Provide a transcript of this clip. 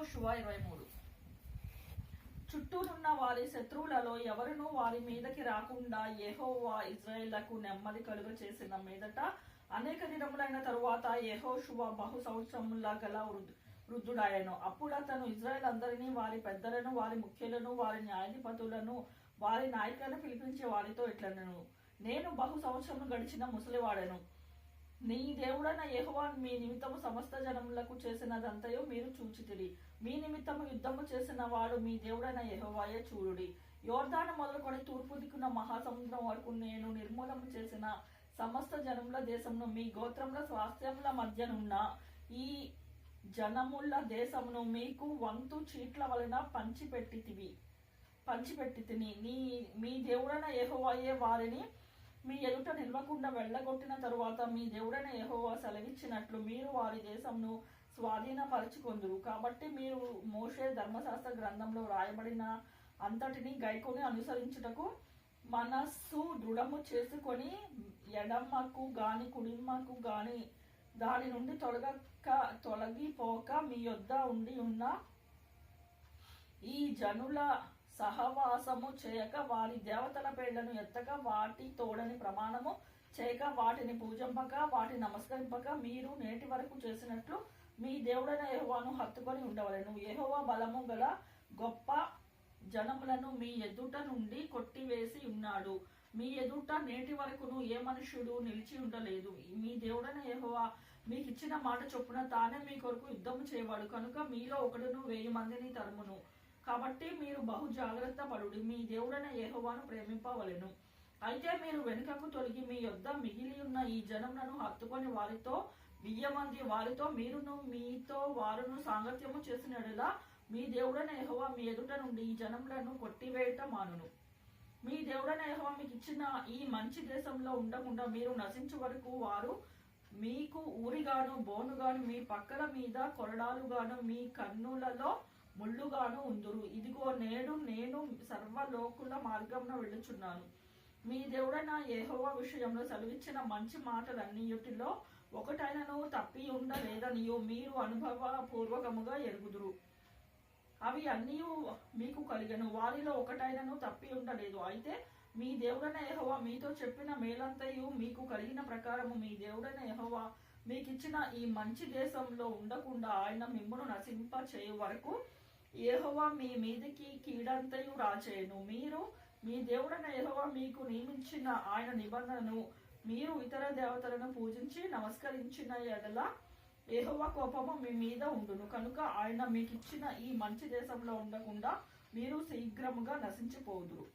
యెహోషువ ఇరవై మూడు చుట్టూనున్న వారి శత్రువులలో ఎవరునూ వారి మీదకి రాకుండా యెహోవా ఇజ్రాయేళ్ళకు నెమ్మది కలుగ చేసిన మీదట అనేక దినములైన తరువాత యెహోషువ బహు సంవత్సరములా గల వృద్ధుడాయను అప్పుడు అతను ఇజ్రాయెల్ అందరినీ వారి పెద్దలను వారి ముఖ్యులను వారి న్యాయాధిపతులను వారి నాయకులను పిలిపించి వారితో ఇట్లనను నేను బహు సంవత్సరము గడిచిన ముసలివాడను. నీ దేవుడైన యహోవాన్ మీ నిమిత్తము సమస్త జనములకు చేసినదంతయో మీరు చూచితిరి. మీ నిమిత్తము యుద్ధము చేసిన వాడు మీ దేవుడైన యెహోవాయే చూడుడి. యోర్ధాన మొదలుకొని తూర్పు దిక్కున మహాసముద్రం వరకు నేను నిర్మూలన చేసిన సమస్త జనముల దేశమును మీ గోత్రముల స్వాస్థ్యముల మధ్యనున్న ఈ జనముల దేశమును మీకు వంతు చీట్ల వలన పంచిపెట్టితివి. పంచిపెట్టి తిని నీ మీ దేవుడైన యహోవాయే వారిని మీ ఎదుట నిల్వకుండా వెళ్ళగొట్టిన తరువాత మీ దేవుడైన యహోవా సెలవిచ్చినట్లు మీరు వారి దేశంను స్వాధీనపరచుకొందురు. కాబట్టి మీరు మోషే ధర్మశాస్త్ర గ్రంథంలో రాయబడిన అంతటిని గైకొని అనుసరించుటకు మనస్సు దృఢము చేసుకొని ఎడమకు గాని కుడిమకు గాని దాని నుండి తొలగక తొలగిపోక మీ యొద్ద ఉండి ఉన్న ఈ జనుల సహవాసము చేయక వారి దేవతల పేర్లను ఎత్తక వాటి తోడని ప్రమాణము చేయక వాటిని పూజింపక వాటి నమస్కరింపక మీరు నేటి వరకు చేసినట్లు మీ దేవుడైన యహోవాను హత్తుకొని ఉండవలను. యహోవా బలము గల గొప్ప జనములను మీ ఎదుట నుండి కొట్టివేసి ఉన్నాడు. మీ ఎదుట నేటి వరకును ఏ మనుష్యుడు నిలిచి ఉండలేదు. మీ దేవుడైన యహోవా మీకు ఇచ్చిన మాట చొప్పున తానే మీ కొరకు యుద్ధము చేయవాడు కనుక మీలో ఒకడును వెయ్యి మందిని తరుమును. కాబట్టి మీరు బహు జాగ్రత్త పడుడి. మీ దేవుడైన యహోవాను ప్రేమింపవలెను. అయితే మీరు వెనుకకు తొలగి మీ యొద్ద మిగిలి ఉన్న ఈ జనములను హత్తుకొని వారితో బియ్యమంది వారితో మీరును మీతో వారును సాంగత్యము చేసినడులా మీ దేవుడైన యహోవా మీ ఎదుట నుండి ఈ జనములను కొట్టివేయట మానును. మీ దేవుడైన యహోవా మీకు ఇచ్చిన ఈ మంచి దేశంలో ఉండకుండా మీరు నశించు వరకు వారు మీకు ఊరిగాను బోనుగాను మీ పక్కల మీద కొరడాలుగాను మీ కన్నులలో ముళ్ళుగాను ఉందురు. ఇదిగో నేడు నేను సర్వలోకుల మార్గంలో వెళ్ళుచున్నాను. మీ దేవుడైన యెహోవా విషయంలో సెలవిచ్చిన మంచి మాటలన్నిటిలో ఒకటైనను తప్పి ఉండలేదనియో మీరు అనుభవపూర్వకముగా ఎరుగుదురు. అవి అన్నీ మీకు కలిగను. వారిలో ఒకటైనను తప్పి ఉండలేదు. అయితే మీ దేవుడైన యెహోవా మీతో చెప్పిన మేలంతయు మీకు కలిగిన ప్రకారము మీ దేవుడైన యెహోవా మీకు ఇచ్చిన ఈ మంచి దేశంలో ఉండకుండా ఆయన మిమ్మను నశింప చేయు వరకు ఏహోవా మీ మీదికి కీడంతయు రాచేయను మీరు మీ దేవుడైన ఏహోవా మీకు నియమించిన ఆయన నిబంధనను మీరు ఇతర దేవతలను పూజించి నమస్కరించిన ఎడల ఏహోవా కోపము మీ మీద ఉండును. కనుక ఆయన మీకు ఇచ్చిన ఈ మంచి దేశంలో ఉండకుండా మీరు శీఘ్రముగా నశించిపోదురు.